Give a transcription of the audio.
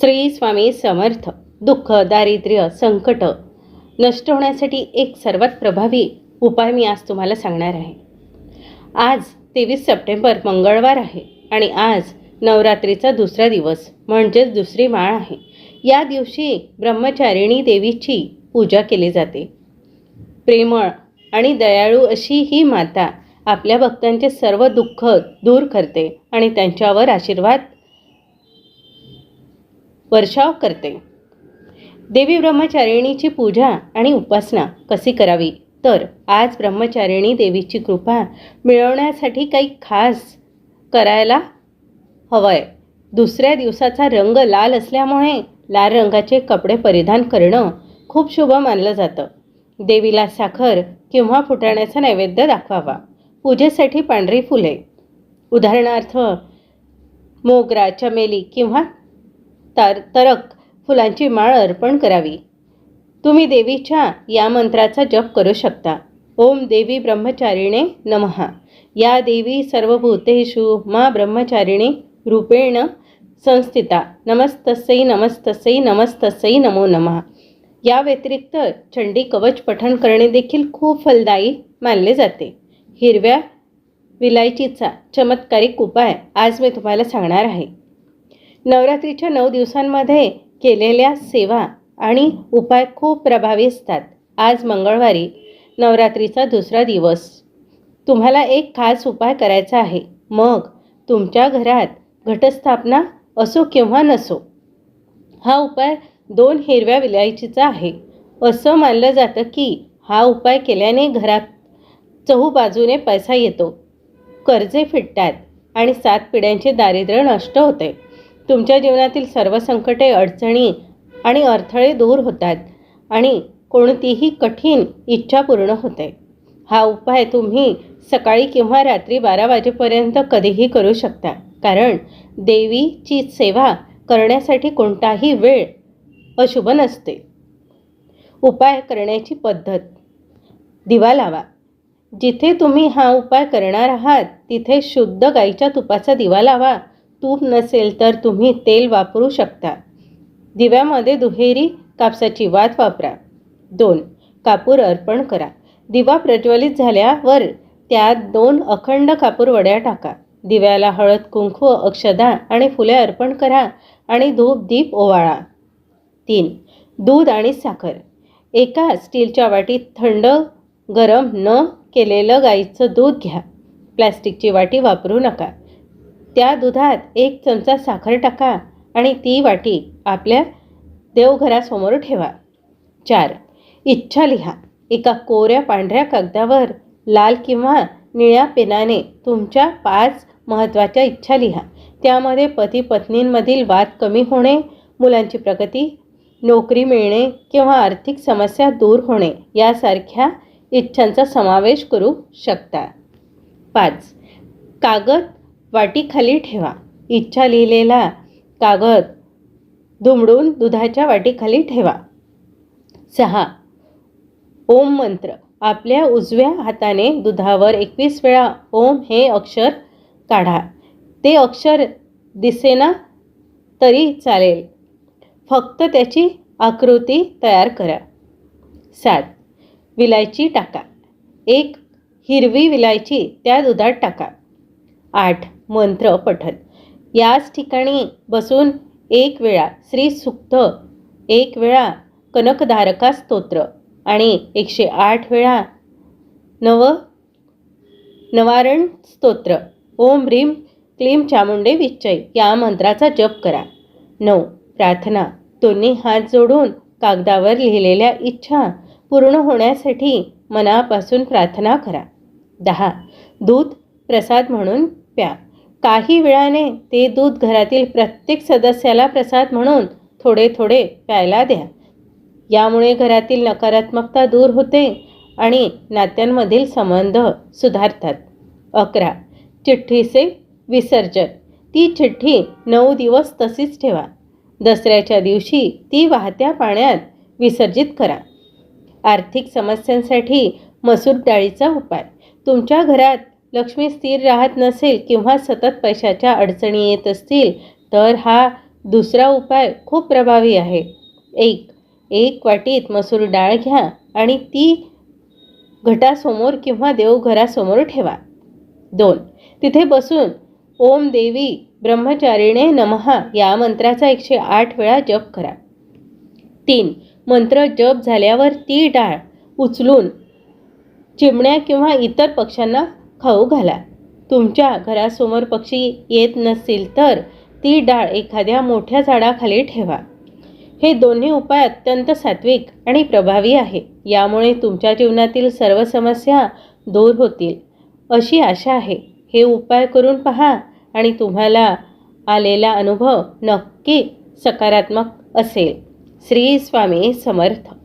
श्री स्वामी समर्थ दुःख दारिद्र्य संकट नष्ट होण्यासाठी एक सर्वात प्रभावी उपाय मी आज तुम्हाला सांगणार आहे. आज तेवीस सप्टेंबर मंगळवार आहे आणि आज नवरात्रीचा दुसरा दिवस म्हणजेच दुसरी माळ आहे. या दिवशी ब्रह्मचारिणी देवीची पूजा केली जाते. प्रेमळ आणि दयाळू अशी ही माता आपल्या भक्तांचे सर्व दुःख दूर करते आणि त्यांच्यावर आशीर्वाद वर्षाव करते. देवी ब्रह्मचारिणीची पूजा आणि उपासना कशी करावी? तर आज ब्रह्मचारिणी देवीची कृपा मिळवण्यासाठी काही खास करायला हवं आहे दुसऱ्या दिवसाचा रंग लाल असल्यामुळे लाल रंगाचे कपडे परिधान करणं खूप शुभ मानलं जातं. देवीला साखर किंवा फुटाण्याचा नैवेद्य दाखवावा. पूजेसाठी पांढरी फुले. उदाहरणार्थ मोगरा चमेली किंवा तर तरक फुलांची माळ अर्पण करावी. तुम्ही देवीच्या या मंत्राचा जप करू शकता. ओम देवी ब्रह्मचारिणे नमहा या देवी सर्वभूतेषु मा ब्रह्मचारिणे रूपेण संस्थिता. नमस्तस्यै नमस्तस्यै नमस्तस्यै नमो नमः. या व्यतिरिक्त चंडी कवच पठण करणे देखील खूप फलदायी मानले जाते. हिरव्या विलायचीचा चमत्कारिक उपाय आज मी तुम्हाला सांगणार आहे. नवरात्रीच्या नऊ दिवसांमध्ये केलेल्या सेवा आणि उपाय खूप प्रभावी असतात. आज मंगळवारी नवरात्रीचा दुसरा दिवस. तुम्हाला एक खास उपाय करायचा आहे. मग तुमच्या घरात घटस्थापना असो किंवा नसो हा उपाय दोन हिरव्या विलायचीचा आहे. असं मानलं जातं की हा उपाय केल्याने घरात चहूबाजूने पैसा येतो कर्जे फिटतात आणि सात पिढ्यांचे दारिद्र्य नष्ट होते. तुमच्या जीवनातील सर्व संकटे अडचणी आणि अडथळे दूर होतात आणि कोणतीही कठीण इच्छा पूर्ण होते. हा उपाय तुम्ही सकाळी किंवा रात्री बारा वाजेपर्यंत कधीही करू शकता. कारण देवीची सेवा करण्यासाठी कोणताही वेळ अशुभ नसते. उपाय करण्याची पद्धत. दिवा लावा. जिथे तुम्ही हा उपाय करणार आहात तिथे शुद्ध गाईच्या तुपाचा दिवा लावा. तूप नसेल तर तुम्ही तेल वापरू शकता. दिव्यामध्ये दुहेरी कापसाची वात वापरा. दोन कापूर अर्पण करा. दिवा प्रज्वलित झाल्यावर त्यात दोन अखंड कापूर वड्या टाका. दिव्याला हळद कुंकू अक्षदा आणि फुले अर्पण करा आणि धूप दीप ओवाळा. तीन दूध आणि साखर. एका स्टीलच्या वाटीत थंड गरम न केलेलं गाईचं दूध घ्या. प्लॅस्टिकची वाटी वापरू नका. त्या दुधात एक चमचा साखर टाका आणि ती वाटी आपल्या देवघरासमोर ठेवा. चार. इच्छा लिहा. एका कोऱ्या पांढऱ्या कागदावर लाल किंवा निळ्या पेनाने तुमच्या पाच महत्त्वाच्या इच्छा लिहा. त्यामध्ये पती पत्नींमधील वाद कमी होणे मुलांची प्रगती नोकरी मिळणे किंवा आर्थिक समस्या दूर होणे यासारख्या इच्छांचा समावेश करू शकता. पाच. कागद वाटीखाली ठेवा. इच्छा लिहिलेला कागद दुमडून दुधाच्या वाटीखाली ठेवा. सहा. ओम मंत्र. आपल्या उजव्या हाताने दुधावर एकवीस वेळा ओम हे अक्षर काढा. ते अक्षर दिसेना तरी चालेल. फक्त त्याची आकृती तयार करा. सात. विलायची टाका. एक हिरवी विलायची त्या दुधात टाका. आठ. मंत्र पठन. याच ठिकाणी बसून एक वेळा श्री सुक्त एक वेळा कनकधारका स्तोत्र आणि एकशे आठ वेळा नव नवारण स्तोत्र. ओम ह्रीम क्लीम चामुंडे विच्चय. या मंत्राचा जप करा. नऊ प्रार्थना. दोन्ही हात जोडून कागदावर लिहिलेल्या इच्छा पूर्ण होण्यासाठी मनापासून प्रार्थना करा. दहा दूध प्रसाद म्हणून प्या. काही वेळाने ते दूध घरातील प्रत्येक सदस्याला प्रसाद म्हणून थोडे थोडे प्यायला द्या. यामुळे घरातील नकारात्मकता दूर होते आणि नात्यांमधील संबंध सुधारतात. अकरा. चिठ्ठीचे विसर्जन. ती चिठ्ठी नऊ दिवस तशीच ठेवा. दसऱ्याच्या दिवशी ती वाहत्या पाण्यात विसर्जित करा. आर्थिक समस्यांसाठी मसूर डाळीचा उपाय. तुमच्या घरात लक्ष्मी स्थिर राहत नसेल किंवा सतत पैशाच्या अडचणी येत असतील तर हा दुसरा उपाय खूप प्रभावी आहे. एक एक वाटीत मसूर डाळ घ्या आणि ती घटासमोर किंवा देवघरासमोर ठेवा. दोन तिथे बसून ओम देवी ब्रह्मचारिणे नमहा या मंत्राचा एकशे आठ वेळा जप करा. तीन मंत्र जप झाल्यावर ती डाळ उचलून चिमण्या किंवा इतर पक्ष्यांना खाऊ घाला. तुमच्या घरासमोर पक्षी येत नसतील तर ती डाळ एखाद्या मोठ्या झाडाखाली ठेवा. हे दोन्ही उपाय अत्यंत सात्विक आणि प्रभावी आहे. यामुळे तुमच्या जीवनातील सर्व समस्या दूर होतील. अशी आशा आहे. हे उपाय करून पहा आणि तुम्हाला आलेला अनुभव नक्की सकारात्मक असेल. श्री स्वामी समर्थ.